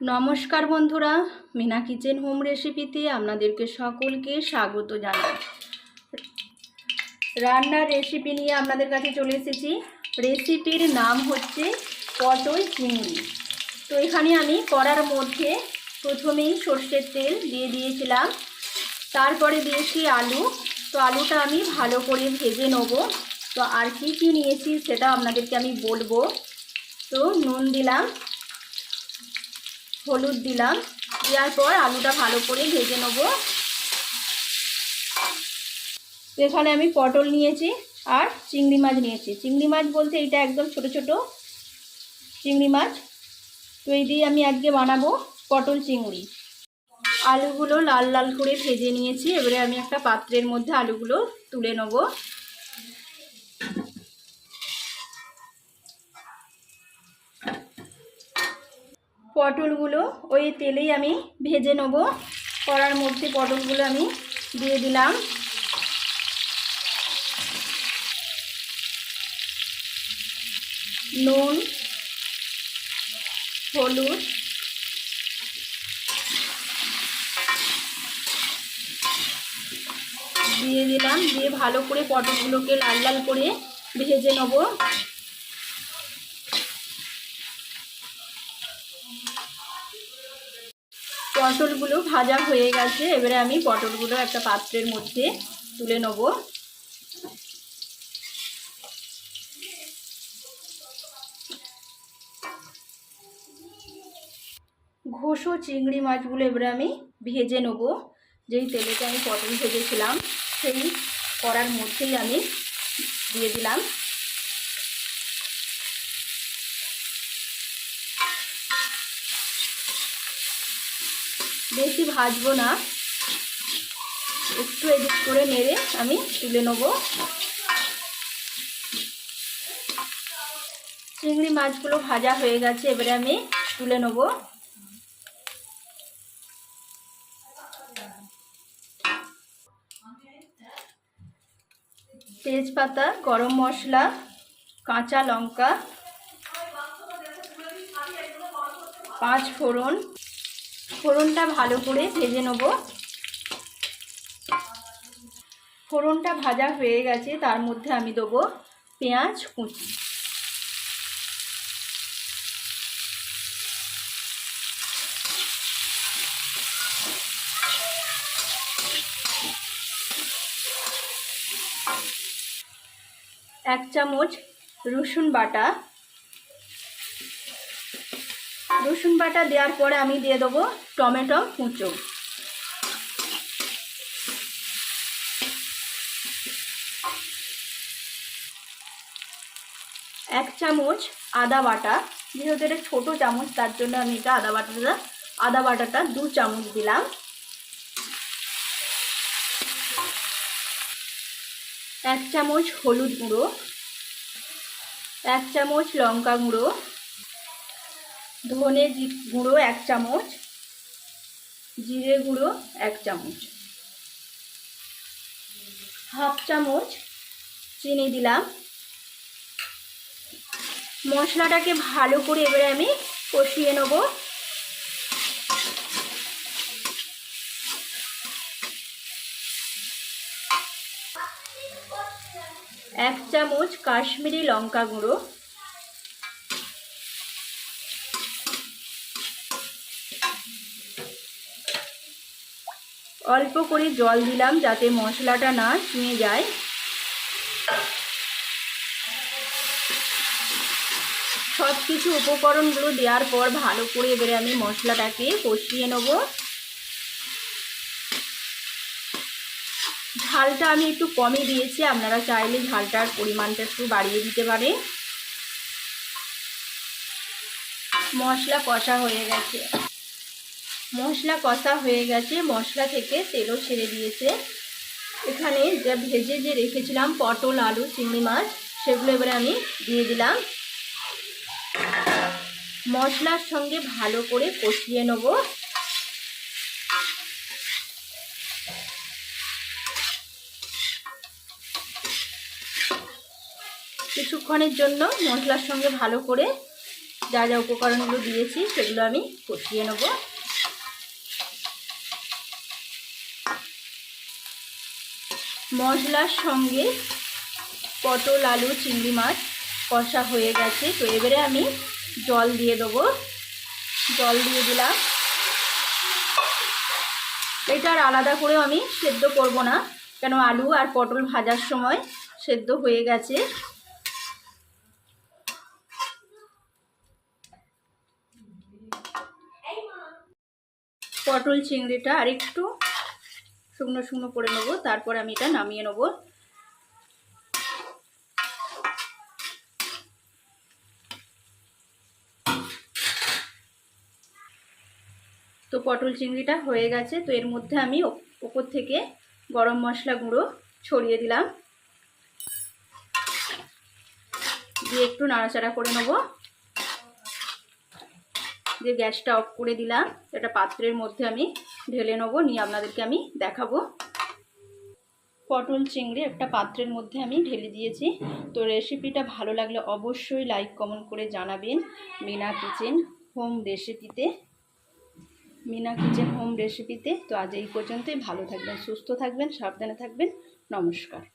নমস্কার বন্ধুরা, Mina kitchen home রেসিপিতে আপনাদেরকে সকলকে স্বাগত জানাই। রান্নার রেসিপি নিয়ে আপনাদের কাছে চলে এসেছি। রেসিপির নাম হচ্ছে পটল চিংড়ি। তো এখানে আমি কড়ার মধ্যে প্রথমেই সর্ষের তেল দিয়ে দিয়েছিলাম। তারপরে দিয়েছি আলু। তো আলুটা আমি ভালো করে ভেজে নেব। তো আর কী কী নিয়েছি সেটা আপনাদেরকে আমি বলব। তো নুন দিলাম। হলুদ দিলাম। দেওয়ার পর আলুটা ভালো করে ভেজে নেব। এখানে আমি পটল নিয়েছি আর চিংড়ি মাছ নিয়েছি। চিংড়ি মাছ বলতে এটা একদম ছোট ছোট চিংড়ি মাছ। তো এই দিয়ে আমি আজকে বানাবো পটল চিংড়ি। আলুগুলো লাল লাল করে ভেজে নিয়েছি। এবারে আমি একটা পাত্রের মধ্যে আলুগুলো তুলে নেব। পটলগুলো ওই তেলেই আমি ভেজে নেব। কড়ার মধ্যে পটলগুলো আমি দিয়ে দিলাম। নুন, হলুদ, দিয়ে দিলাম। দিয়ে ভালো করে পটলগুলোকে লাল লাল করে ভেজে নেব। পটলগুলো ভাজা হয়ে গেছে। এবারে আমি পটলগুলো একটা পাত্রের মধ্যে তুলে নেব। ঘোষো চিংড়ি মাছগুলো এবারে আমি ভেজে নেব। যেই তেলেতে আমি পটল ভেজেছিলাম, সেই করার মধ্যেই আমি দিয়ে দিলাম। বেশি ভাজবো না। একটু এদিক করে নেড়ে আমি তুলে নেব। চিংড়ি মাছগুলো ভাজা হয়ে গেছে, এবারে আমি তুলে নেব। তেজপাতা, গরম মশলা, কাঁচা লঙ্কা, পাঁচ ফোড়ন ফোড়নটা ভালো করে ভেজে নেব। ফোড়নটা ভাজা হয়ে গেছে, তার মধ্যে আমি দেবো পেঁয়াজ কুচি। এক চামচ রসুন বাটা রসুন বাটা দেওয়ার পরে আমি দিয়ে দেবো টমেটো, কুঁচো। এক চামচ আদা বাটা। যেহেতু এটা ছোটো চামচ, তার জন্য আমি এটা আদা বাটাটা আদা বাটাটা দু চামচ দিলাম। এক চামচ হলুদ গুঁড়ো। এক চামচ লঙ্কা গুঁড়ো। ধনে গুঁড়ো এক চামচ, জিরে গুঁড়ো এক চামচ, হাফ চামচ চিনি দিলাম। মশলাটাকে ভালো করে এবারে আমি কষিয়ে নেব। এক চামচ কাশ্মীরি লঙ্কা গুঁড়ো। অল্প করে জল দিলাম যাতে মশলাটা না চুঁয়ে যায়। সব কিছু উপকরণগুলো দেওয়ার পর ভালো করে এবারে আমি মশলাটাকে কষিয়ে নেব। ঝালটা আমি একটু কমে দিয়েছি, আপনারা চাইলে ঝালটার পরিমাণটা একটু বাড়িয়ে দিতে পারে। মশলা কষা হয়ে গেছে। মশলা কষা হয়ে গেছে, মশলা থেকে তেলও ছেড়ে দিয়েছে। এখানে যা ভেজে যে রেখেছিলাম, পটল, আলু, চিংড়ি মাছ, সেগুলো এবারে আমি দিয়ে দিলাম। মশলার সঙ্গে ভালো করে কষিয়ে নেব। কিছুক্ষণের জন্য মশলার সঙ্গে ভালো করে যা যা উপকরণগুলো দিয়েছি, সেগুলো আমি কষিয়ে নেব। মশলার সঙ্গে পটল, আলু, চিংড়ি মাছ কষা হয়ে গেছে। তো এবারে আমি জল দিয়ে দেবো। জল দিয়ে দিলাম। এটা আর আলাদা করেও আমি সেদ্ধ করব না, কেন আলু আর পটল ভাজার সময় সেদ্ধ হয়ে গেছে। পটল, চিংড়িটা আরেকটু শুকনো শুকনো করে নেব, তারপর আমি এটা নামিয়ে নেব। তো পটল চিংড়িটা হয়ে গেছে, তো এর মধ্যে আমি ওপ- ওপর থেকে গরম মশলা গুঁড়ো ছড়িয়ে দিলাম। দিয়ে একটু নাড়াচাড়া করে নেব। দিয়ে গ্যাসটা অফ করে দিলাম এটা পাত্রের মধ্যে আমি ঢেলে নেব, নিয়ে আপনাদেরকে আমি দেখাবো। পটল চিংড়ি একটা পাত্রের মধ্যে আমি ঢেলে দিয়েছি। তো রেসিপিটা ভালো লাগলে অবশ্যই লাইক কমেন্ট করে জানাবেন। মিনা কিচেন হোম রেসিপিতে মিনা কিচেন হোম রেসিপিতে তো আজ এই পর্যন্তই। ভালো থাকবেন, সুস্থ থাকবেন, সাবধানে থাকবেন। নমস্কার।